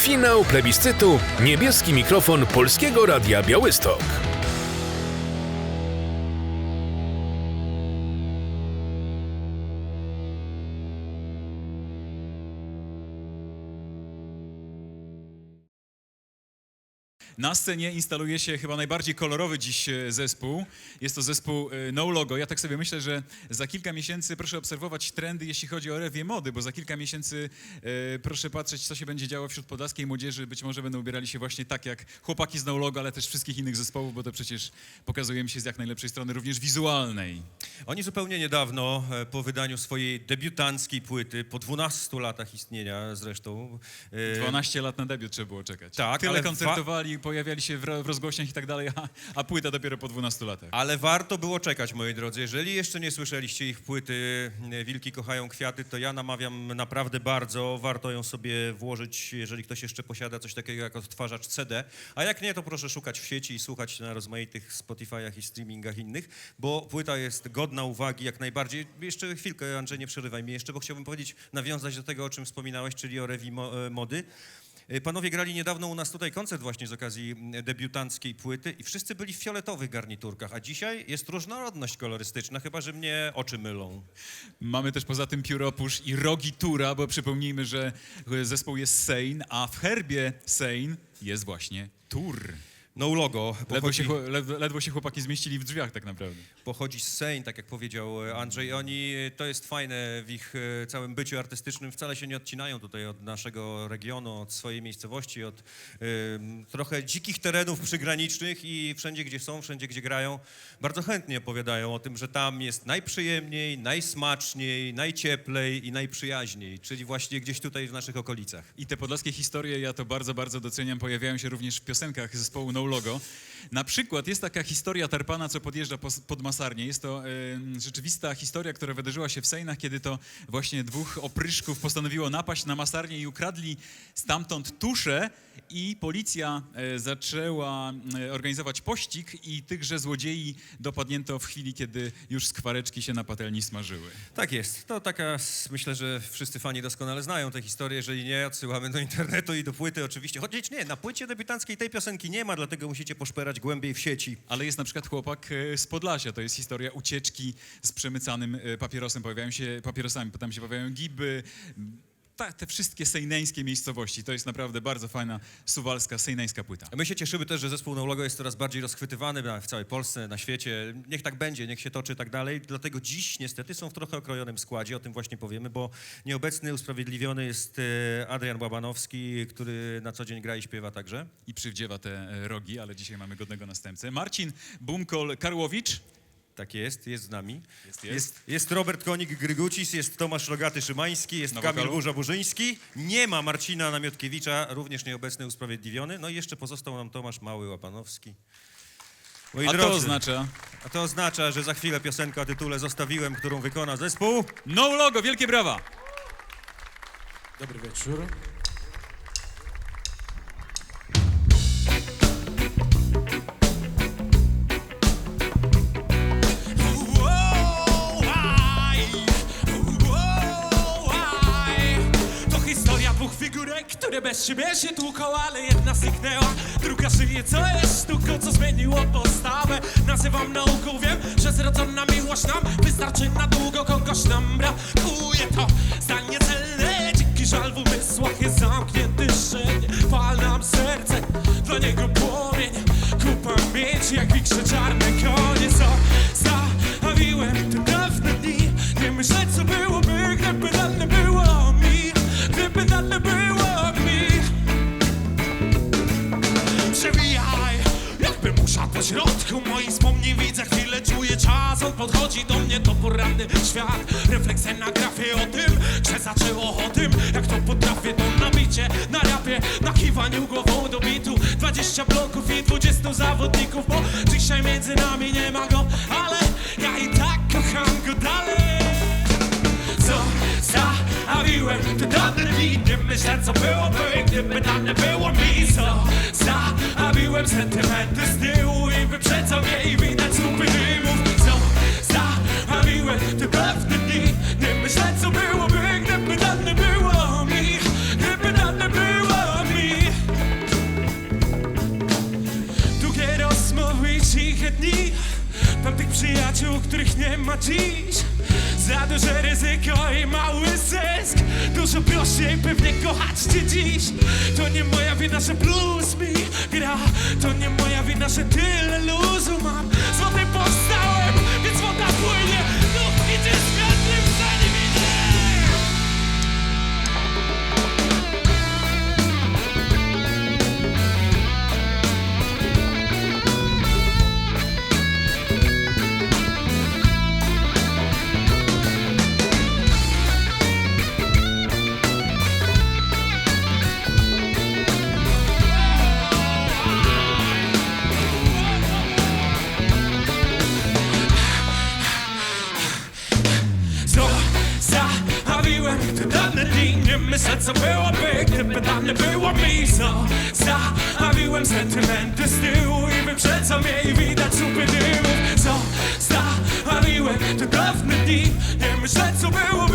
Finał plebiscytu Niebieski mikrofon Polskiego Radia Białystok. Na scenie instaluje się chyba najbardziej kolorowy dziś e, zespół. Jest to zespół e, No Logo. Ja tak sobie myślę, że za kilka miesięcy proszę obserwować trendy, jeśli chodzi o rewie mody, bo za kilka miesięcy e, proszę patrzeć, co się będzie działo wśród podlaskiej młodzieży. Być może będą ubierali się właśnie tak jak chłopaki z No Logo, ale też wszystkich innych zespołów, bo to przecież pokazujemy się z jak najlepszej strony, również wizualnej. Oni zupełnie niedawno, e, po wydaniu swojej debiutanckiej płyty, po 12 latach istnienia zresztą. e, 12 lat na debiut trzeba było czekać. Tak, Tyle ale koncertowali, pojawiali się w rozgłośniach i tak dalej, a, a płyta dopiero po 12 latach. Ale warto było czekać, moi drodzy. Jeżeli jeszcze nie słyszeliście ich płyty e, Wilki kochają kwiaty, to ja namawiam naprawdę bardzo. Warto ją sobie włożyć, jeżeli ktoś jeszcze posiada coś takiego jak odtwarzacz CD. A jak nie, to proszę szukać w sieci i słuchać na rozmaitych Spotify'ach i streamingach innych, bo płyta jest godna uwagi jak najbardziej. Jeszcze chwilkę, Andrzej, nie przerywaj mi jeszcze, bo chciałbym powiedzieć, nawiązać do tego, o czym wspominałeś, czyli o rewi e, mody. E, Panowie grali niedawno u nas tutaj koncert właśnie z okazji debiutanckiej płyty i wszyscy byli w fioletowych garniturkach, a dzisiaj jest różnorodność kolorystyczna, chyba że mnie oczy mylą. Mamy też poza tym pióropusz i rogi tura, bo przypomnijmy, że zespół jest Sein, a w herbie Sein jest właśnie tur. No logo Ledwo się, ledwo, ledwo się chłopaki zmieścili w drzwiach tak naprawdę. pochodzi z Seine, tak jak powiedział e, Andrzej. Oni, e, to jest fajne w ich e, całym byciu artystycznym, wcale się nie odcinają tutaj od naszego regionu, od swojej miejscowości, od em, trochę dzikich terenów przygranicznych i wszędzie, gdzie są, wszędzie, gdzie grają, bardzo chętnie opowiadają o tym, że tam jest najprzyjemniej, najsmaczniej, najcieplej i najprzyjaźniej, czyli właśnie gdzieś tutaj w naszych okolicach. I te podlaskie historie, ja to bardzo, bardzo doceniam, pojawiają się również w piosenkach zespołu No Logo. Na przykład jest taka historia Tarpana, co podjeżdża pod Masarnię. Jest to e, rzeczywista historia, która wydarzyła się w Sejnach, kiedy to właśnie dwóch opryszków postanowiło napaść na Masarnię i ukradli stamtąd tusze i policja e, zaczęła e, organizować pościg i tychże złodziei dopadnięto w chwili, kiedy już skwareczki się na patelni smażyły. Tak jest. To taka, myślę, że wszyscy fani doskonale znają tę historię. Jeżeli nie, odsyłamy do internetu i do płyty oczywiście. Chociaż nie, na płycie debiutanckiej tej piosenki nie ma, dlatego musicie poszperać głębiej w sieci. Ale jest na przykład chłopak e, z Podlasia, to jest historia ucieczki z przemycanym e, papierosem. Pojawiają się papierosami, potem się pojawiają giby, ta, te wszystkie sejneńskie miejscowości. To jest naprawdę bardzo fajna suwalska, sejneńska płyta. My się cieszymy też, że zespół No Logo jest coraz bardziej rozchwytywany w całej Polsce, na świecie. Niech tak będzie, niech się toczy i tak dalej. Dlatego dziś niestety są w trochę okrojonym składzie, o tym właśnie powiemy, bo nieobecny, usprawiedliwiony jest e, Adrian Łabanowski, który na co dzień gra i śpiewa także. I przywdziewa te e, rogi, ale dzisiaj mamy godnego następcę. Marcin Bumkol-Karłowicz. Tak jest, jest z nami. Jest, jest. Jest, jest Robert Konik-Grygucis, jest Tomasz Rogaty-Szymański, jest Na Kamil wokalu. Burza-Burzyński. Nie ma Marcina Namiotkiewicza, również nieobecny, usprawiedliwiony. No i jeszcze pozostał nam Tomasz Mały-Łapanowski. Moi A to drodzy, oznacza a to oznacza, że za chwilę piosenka o tytule Zostawiłem, którą wykona zespół. No Logo, wielkie brawa! Dobry wieczór. Siebie się tłuką, ale jedna zniknęła, druga żyje, co jest sztuką, co zmieniło postawę. Nazywam nauką, wiem, że zrodzona miłość nam wystarczy na długo, kogoś nam brakuje. To zdanie celne, dziki żal w umysłach jest zamknięty szczelnie. Pal nam serce, dla niego płomień, ku pamięci jak wikrze po środku moich wspomnień Widzę chwilę, czuję czas, on podchodzi do mnie To poranny świat, refleksja na grafie O tym, że zaczęło o tym Jak to potrafię, to nabicie Na rapie, na kiwaniu głową do bitu. 20 bloków i 20 zawodników Bo dzisiaj między nami nie ma go Zostawiłem te dane dni Nie myślę co byłoby, gdyby dane było mi Zostawiłem sentymenty z tyłu I wyprzedzam je i widać słupy dymów ma dziś. Za duże ryzyko i mały zysk. Dużo prościej pewnie kochać cię dziś. To nie moja wina, że blues mi gra. To nie moja wina, że tyle luzu mam. Z wody powstałem, więc woda płynie dane co byłoby, gdyby tam nie było mi Zostawiłem sentymenty z tyłu I wyprzedzam je i widać słupy dymów. Zostawiłem te dawne dni Nie myślę co nie